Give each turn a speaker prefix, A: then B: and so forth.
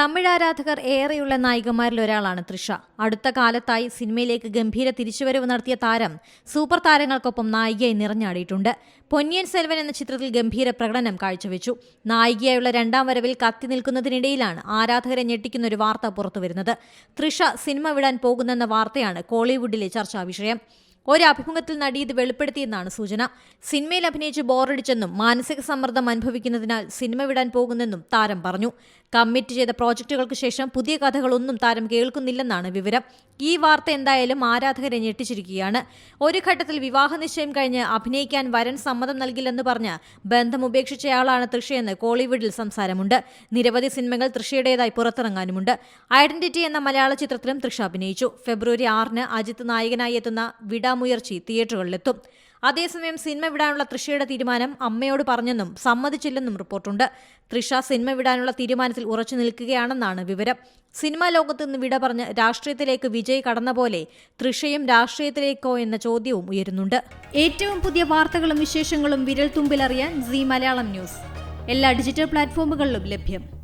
A: തമിഴ് ആരാധകർ ഏറെയുള്ള നായികമാരിൽ ഒരാളാണ് തൃഷ. അടുത്ത കാലത്തായി സിനിമയിലേക്ക് ഗംഭീര തിരിച്ചുവരവ് നടത്തിയ താരം സൂപ്പർ താരങ്ങൾക്കൊപ്പം നായികയായി നിറഞ്ഞാടിയിട്ടുണ്ട്. പൊന്നിയൻ സെൽവൻ എന്ന ചിത്രത്തിൽ ഗംഭീര പ്രകടനം കാഴ്ചവെച്ചു. നായികയായുള്ള രണ്ടാം വരവിൽ കത്തി നിൽക്കുന്നതിനിടയിലാണ് ആരാധകരെ ഞെട്ടിക്കുന്ന ഒരു വാർത്ത പുറത്തുവരുന്നത്. തൃഷ സിനിമ വിടാൻ പോകുന്നെന്ന വാർത്തയാണ് കോളിവുഡിലെ ചർച്ചാ വിഷയം. ഒരു അഭിമുഖത്തിൽ നടി ഇത് വെളിപ്പെടുത്തിയെന്നാണ് സൂചന. സിനിമയിൽ അഭിനയിച്ച് ബോറടിച്ചെന്നും മാനസിക സമ്മർദ്ദം അനുഭവിക്കുന്നതിനാൽ സിനിമ വിടാൻ പോകുന്നെന്നും താരം പറഞ്ഞു. കമ്മിറ്റ് ചെയ്ത പ്രോജക്റ്റുകൾക്ക് ശേഷം പുതിയ കഥകളൊന്നും താരം കേൾക്കുന്നില്ലെന്നാണ് വിവരം. ഈ വാർത്ത എന്തായാലും ആരാധകരെ ഞെട്ടിച്ചിരിക്കുകയാണ്. ഒരു ഘട്ടത്തിൽ വിവാഹ നിശ്ചയം കഴിഞ്ഞ് അഭിനയിക്കാൻ വരൻ സമ്മതം നൽകില്ലെന്ന് പറഞ്ഞ് ബന്ധം ഉപേക്ഷിച്ചയാളാണ് തൃഷയെന്ന് കോളിവുഡിൽ സംസാരമുണ്ട്. നിരവധി സിനിമകൾ തൃഷയുടേതായി പുറത്തിറങ്ങാനുമുണ്ട്. ഐഡന്റിറ്റി എന്ന മലയാള ചിത്രത്തിലും തൃഷ അഭിനയിച്ചു. ഫെബ്രുവരി ആറിന് അജിത്ത് നായകനായി എത്തുന്ന വിടാമുയർച്ചി തിയേറ്ററുകളിലെത്തും. അതേസമയം സിനിമ വിടാനുള്ള തൃഷയുടെ തീരുമാനം അമ്മയോട് പറഞ്ഞെന്നും സമ്മതിച്ചില്ലെന്നും റിപ്പോർട്ടുണ്ട്. തൃഷ സിനിമ വിടാനുള്ള തീരുമാനത്തിൽ ഉറച്ചു നിൽക്കുകയാണെന്നാണ് വിവരം. സിനിമാ ലോകത്ത് നിന്ന് വിട പറഞ്ഞ് രാഷ്ട്രീയത്തിലേക്ക് വിജയ് കടന്ന പോലെ തൃഷയും രാഷ്ട്രീയത്തിലേക്കോ എന്ന ചോദ്യവും ഉയരുന്നുണ്ട്. ഏറ്റവും പുതിയ വാർത്തകളും വിശേഷങ്ങളും വിരൽ തുമ്പിലറിയാൻ സി മലയാളം ന്യൂസ്. എല്ലാ ഡിജിറ്റൽ പ്ലാറ്റ്ഫോമുകളിലും ലഭ്യം.